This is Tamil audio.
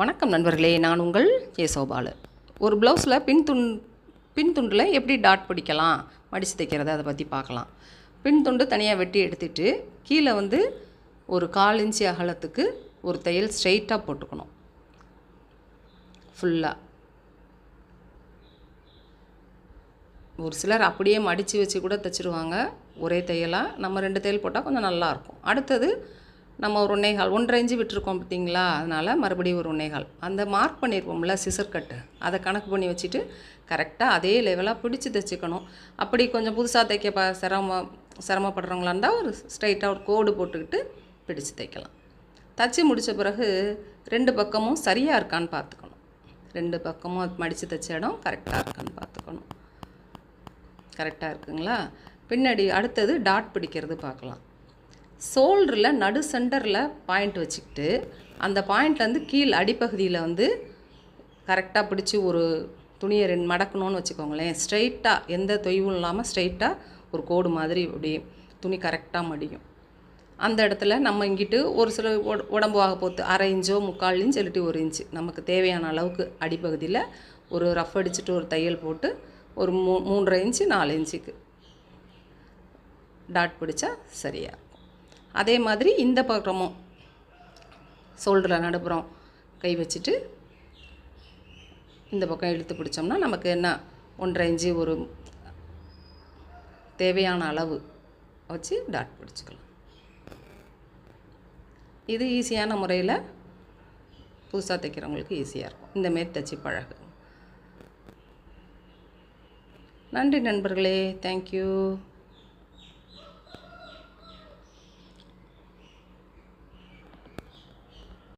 வணக்கம் நண்பர்களே நான் உங்கள் ஏசோபாலு ஒரு ப்ளவுஸில் பின் துண் பின் துண்டில் எப்படி டாட் பிடிக்கலாம் மடித்து தைக்கிறத அதை பற்றி பார்க்கலாம். பின் துண்டு தனியாக வெட்டி எடுத்துட்டு கீழே வந்து ஒரு கால் இன்ச்சு அகலத்துக்கு ஒரு தையல் ஸ்ட்ரைட்டாக போட்டுக்கணும். ஃபுல்லாக ஒரு சிலர் அப்படியே மடித்து வச்சு கூட தைச்சிருவாங்க. ஒரே தையலாக நம்ம ரெண்டு தையல் போட்டால் கொஞ்சம் நல்லாயிருக்கும் அடுத்தது நம்ம ஒரு ஒன்னேகால் ஒன்றரை இன்ச்சு விட்டுருக்கோம் பார்த்தீங்களா? அதனால் மறுபடியும் ஒரு ஒன்னேகால் அந்த மார்க் பண்ணியிருப்போம்ல சிசர் கட்டு அதை கணக்கு பண்ணி வச்சுட்டு கரெக்டாக அதே லெவலாக பிடிச்சி தைச்சிக்கணும். அப்படி கொஞ்சம் புதுசாக தைக்க ப சிரம சிரமப்படுறவங்களா இருந்தால் ஒரு ஸ்ட்ரைட்டாக ஒரு கோடு போட்டுக்கிட்டு பிடிச்சு தைக்கலாம். தச்சு முடித்த பிறகு ரெண்டு பக்கமும் சரியாக இருக்கான்னு பார்த்துக்கணும். ரெண்டு பக்கமும் மடித்து தைச்ச இடம் கரெக்டாக இருக்கான்னு பார்த்துக்கணும். கரெக்டாக இருக்குங்களா? பின்னாடி அடுத்தது டாட் பிடிக்கிறது பார்க்கலாம். ஷோல்டரில் நடு சென்டரில் பாயிண்ட் வச்சுக்கிட்டு அந்த பாயிண்ட்லேருந்து கீழ் அடிப்பகுதியில் வந்து கரெக்டாக பிடிச்சி ஒரு துணியை ரெண்டு மடக்கணும்னு வச்சுக்கோங்களேன். ஸ்ட்ரைட்டாக எந்த தொய்வும் இல்லாமல் ஸ்ட்ரைட்டாக ஒரு கோடு மாதிரி இப்படி துணி கரெக்டாக மடியும். அந்த இடத்துல நம்ம இங்கிட்டு ஒரு சில உட- உடம்பு ஆக போத்து அரை இன்ச்சோ முக்கால் இன்ச் இல்லாட்டி ஒரு இன்ச்சு நமக்கு தேவையான அளவுக்கு அடிப்பகுதியில் ஒரு ரஃப் அடிச்சுட்டு ஒரு தையல் போட்டு ஒரு மூ மூன்றரை இன்ச்சு நாலு இன்ச்சுக்கு. டாட் பிடிச்சா சரியாக அதே மாதிரி இந்த பக்கமும் ஷோல்டரில் நடுப்புறம் கை வச்சுட்டு இந்த பக்கம் இழுத்து பிடிச்சோம்னா நமக்கு என்ன? ஒன்றரை இஞ்சி ஒரு தேவையான அளவு வச்சு டாட் பிடிச்சிக்கலாம். இது ஈஸியான முறையில் புதுசாக தைக்கிறவங்களுக்கு ஈஸியாக இருக்கும். இந்த மாரி தைச்சி பழகு. நன்றி நண்பர்களே. தேங்க்யூ